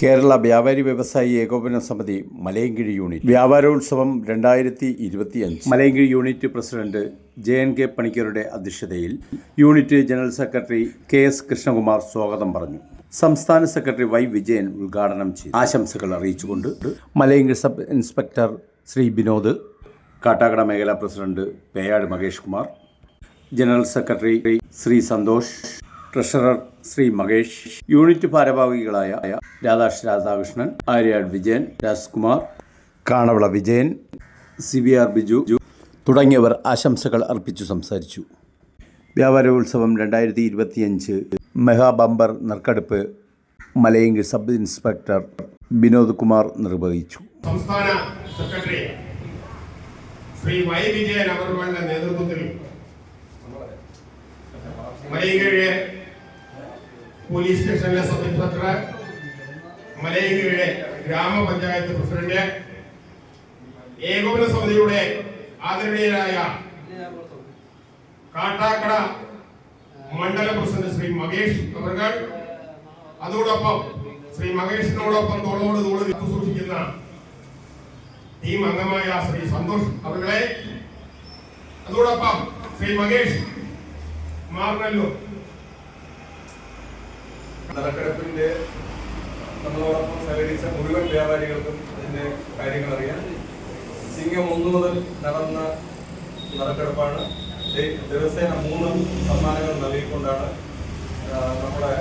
കേരള വ്യാപാരി വ്യവസായി ഏകോപന സമിതി മലയങ്കിഴി യൂണിറ്റ്. വ്യാപാരോത്സവം രണ്ടായിരത്തി ഇരുപത്തിയഞ്ച് Malayinkeezh unit president J N K പണിക്കരുടെ അധ്യക്ഷതയിൽ unit general secretary K S Krishnakumar സ്വാഗതം പറഞ്ഞു. സംസ്ഥാന സെക്രട്ടറി വൈ വിജയൻ ഉദ്ഘാടനം ചെയ്തു. ആശംസകൾ അറിയിച്ചുകൊണ്ട് മലയങ്കിഴി സബ് ഇൻസ്പെക്ടർ ശ്രീ വിനോദ് കാട്ടാക്കട മേഖലാ president Peyad Mahesh Kumar general secretary Shri Santhosh treasurer Shri Makesh unit ഭാരവാഹികളായ Radhakrishna Radhakrishnan Aryad Vijayan Rajkumar കാണവള Vijayan C B R Biju തുടങ്ങിയവർ ആശംസകൾ അർപ്പിച്ചു സംസാരിച്ചു. വ്യാപാരോത്സവം രണ്ടായിരത്തി ഇരുപത്തിയഞ്ച് മെഗാ ബമ്പർ നറുക്കെടുപ്പ് മലയങ്കി സബ് ഇൻസ്പെക്ടർ വിനോദ് കുമാർ നിർവഹിച്ചു. സംസ്ഥാന സെക്രട്ടറി ശ്രീ വൈ വിജയൻ അഗർവാളിന്റെ നേതൃത്വത്തിൽ മലയങ്കീഴ് പോലീസ് സ്റ്റേഷനിലെ സബ് ഇൻസ്പെക്ടർ ഗ്രാമപഞ്ചായത്ത് പ്രസിഡന്റ് ഏകോപന സമിതിയുടെ ആദരണീയരായ കാട്ടാക്കട മണ്ഡല പ്രസിഡന്റ് ശ്രീ മകേഷ് അവർ അതോടൊപ്പം ശ്രീ മകേഷിനോടൊപ്പം തോളോട് തോൾ സൂക്ഷിക്കുന്ന ടീം അംഗമായ ശ്രീ സന്തോഷ് അവരുടെ അതോടൊപ്പം ശ്രീ മകേഷ് മാർനല്ലൂർ നറുക്കെടുപ്പിന്റെ നമ്മളോടൊപ്പം സഹകരിച്ച മുഴുവൻ വ്യാപാരികൾക്കും അതിന്റെ കാര്യങ്ങൾ അറിയാം. സിംഗം ഒന്ന് മുതൽ നടന്ന നറുക്കെടുപ്പാണ് ദിവസേന മൂന്ന് സമ്മാനങ്ങൾ നൽകിക്കൊണ്ടാണ് നമ്മുടെ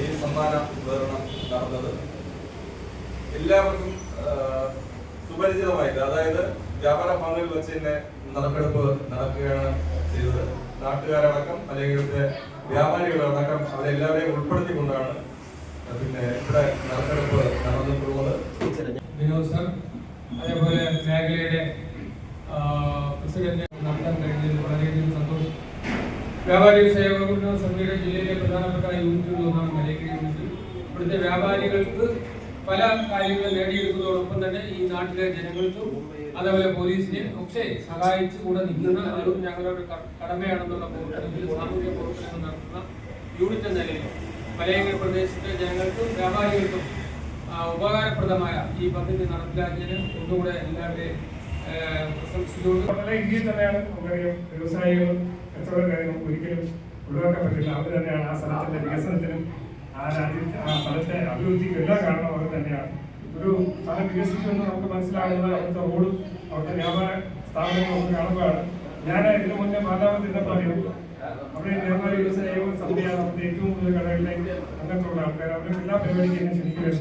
ഈ സമ്മാന വിതരണം നടന്നത്. എല്ലാവർക്കും സുപരിചിതമായിട്ട് അതായത് വ്യാപാര ഭവനിൽ വെച്ച് തന്നെ നറുക്കെടുപ്പ് നടക്കുകയാണ് ചെയ്തത്. നാട്ടുകാരടക്കം അല്ലെങ്കിൽ വ്യാപാരികളടക്കം അവരെല്ലാവരെയും ഉൾപ്പെടുത്തിക്കൊണ്ടാണ് പിന്നെ ഇവിടെ നറുക്കെടുപ്പ് നടന്നിട്ടുള്ളത്. വിനോദ് സർ അതേപോലെ മേഖലയുടെ പ്രസിഡന്റ് നടത്താൻ കഴിഞ്ഞതിൽ വളരെയധികം സന്തോഷം. വ്യാപാരി സേവന സമിതിയുടെ ജില്ലയിലെ പ്രധാനപ്പെട്ട യൂണിറ്റുകളിലൊന്നാണ് മലയക്കിഴി യൂണിറ്റ്. ഇവിടുത്തെ വ്യാപാരികൾക്ക് പല കാര്യങ്ങളും നേടിയെടുക്കുന്നതോടൊപ്പം തന്നെ ഈ നാട്ടിലെ ജനങ്ങൾക്കും അതേപോലെ പോലീസിനെ ഒക്കെ സഹായിച്ചു കൂടെ നിൽക്കുന്ന അതും ഞങ്ങളുടെ കടമയാണെന്നുള്ള പ്രവർത്തനത്തിൽ സാമൂഹ്യ പ്രവർത്തനങ്ങൾ നടത്തുന്ന യൂണിറ്റ് എന്ന നിലയിൽ മലയങ്കിഴി പ്രദേശത്തെ ജനങ്ങൾക്കും വ്യാപാരികൾക്കും ഉപകാരപ്രദമായ ഈ പദ്ധതി നടപ്പിലാക്കിയതിന് ഒന്നുകൂടെ എല്ലാവരുടെയും വ്യവസായികളും പ്രശംസിച്ചുകൊണ്ട് വളരെ ഇന്ത്യയിൽ തന്നെയാണ് നമുക്കറിയാം വ്യവസായികൾ കച്ചവട കാര്യങ്ങൾ ഒരിക്കലും ഒഴിവാക്കാൻ പറ്റില്ല. അവർ തന്നെയാണ് ആ സ്ഥലത്തിന്റെ വികസനത്തിനും ആ രാജ്യത്തെ ആ സ്ഥലത്തെ അഭിവൃദ്ധിക്ക് എല്ലാ കാരണം അവർ തന്നെയാണ്. ഒരു സ്ഥലം വികസിക്കുമെന്ന് നമുക്ക് മനസ്സിലാകുന്നത് അവിടുത്തെ റോഡും അവിടുത്തെ വ്യാപാര സ്ഥാപനങ്ങളും നമുക്ക് കാണുമ്പോഴാണ്. ഞാൻ ഇതിനു മുന്നേ പാലാമത്ത് പറയും അവിടെ വ്യാപാര വ്യവസായ സമിതിയാണ് അവിടുത്തെ ഏറ്റവും കൂടുതൽ കടകളിലേക്ക് അംഗത്തുള്ള ആൾക്കാർ. അവരെ എല്ലാ പരിപാടിക്കും എന്നെ ക്ഷണിക്കുകയാണ്.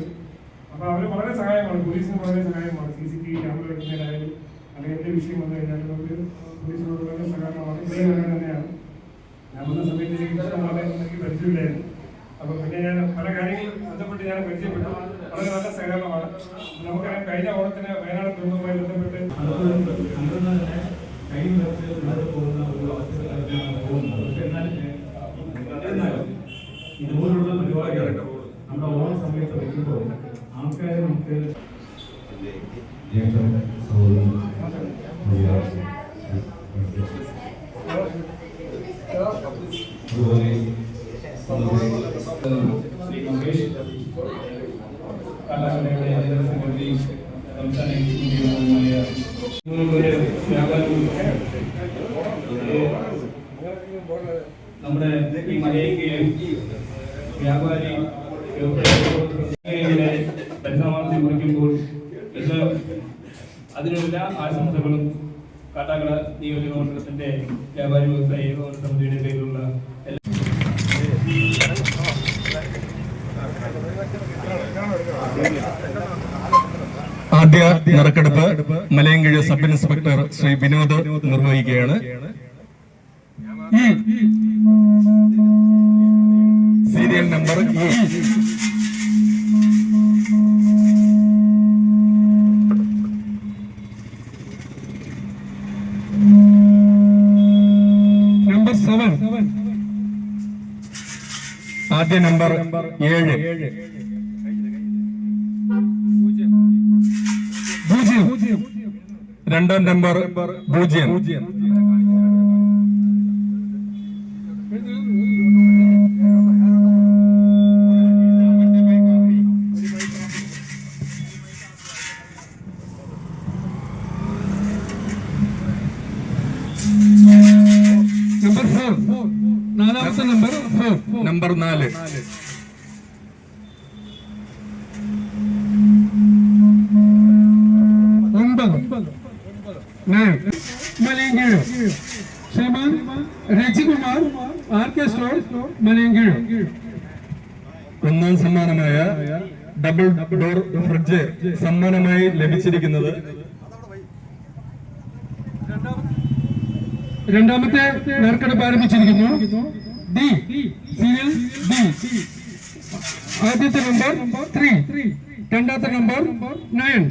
അപ്പോൾ അവർ വളരെ സഹായമാണ്. പോലീസിന് വളരെ സഹായമാണ്. C C T V camera വെക്കുന്നതിനായാലും അല്ലെങ്കിൽ എന്ത് വിഷയം വന്നു കഴിഞ്ഞാലും നമുക്ക് പോലീസിനോട് വളരെ സഹായമാണ് ഇത്രയും തന്നെയാണ്. ഞാൻ വന്ന സമയത്ത് എനിക്ക് ഇഷ്ടംപോലെ എനിക്ക് പരിചയമില്ലായിരുന്നു. അപ്പൊ പിന്നെ ഞാൻ പല കാര്യങ്ങളും ബന്ധപ്പെട്ട് ഞാൻ പരിചയപ്പെട്ടു. വളരെ നല്ല സഹകരണമാണ്. നമുക്കറിയാം കഴിഞ്ഞ ഓണത്തിന് വയനാട് ദുരന്തവുമായി ബന്ധപ്പെട്ട് ഇതുപോലുള്ള പരിപാടികൾ നമ്മുടെ ഓണ സമയത്ത് വയ്ക്കുമ്പോൾ ആൾക്കാരെ നമുക്ക് അതുപോലെ ശ്രീ മഹേഷ് കലാകലയുടെ ജനറൽ സെക്രട്ടറി സംസ്ഥാന എക്സിക്യൂട്ടീവ് അംഗമായ നമ്മുടെ ഈ മലയക്കയിലും വ്യാപാരി പരിസമാപ്തി കുറിക്കുമ്പോൾ ഇന്ന് അതിനുള്ള ആശംസകളും കാട്ടാക്കട നിയോജക മണ്ഡലത്തിന്റെ വ്യാപാരി വ്യവസായ ഏകോപന സമിതിയുടെ പേരിലുള്ള ആദ്യ നറുക്കെടുപ്പ് Malayinkeezhu sub inspector Shri Vinod നിർവഹിക്കുകയാണ്. Serial number number seven. ആദ്യ നമ്പർ ഏഴ്. രണ്ടാം നമ്പർ പൂജ്യം. നമ്പർ ഫോർ നാലാമത്തെ നമ്പർ ഫോർ നമ്പർ നാല്. മലയങ്കീഴ്. ശ്രീമാൻ രജികുമാർ സ്റ്റോർ മലയങ്കീഴ്. ഒന്നാം സമ്മാനമായ ഡബിൾ ഡോർ ഫ്രിഡ്ജ് സമ്മാനമായി ലഭിച്ചിരിക്കുന്നത് രണ്ടാമത്തെ നറുക്കെടുപ്പ് ആരംഭിച്ചിരിക്കുന്നു. ഡി. Serial D. ആദ്യത്തെ നമ്പർ ത്രീ. രണ്ടാമത്തെ നമ്പർ നയൻ.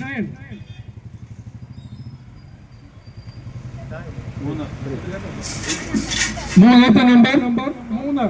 മൂന്നാമത്തെ നമ്പർ മൂന്ന്.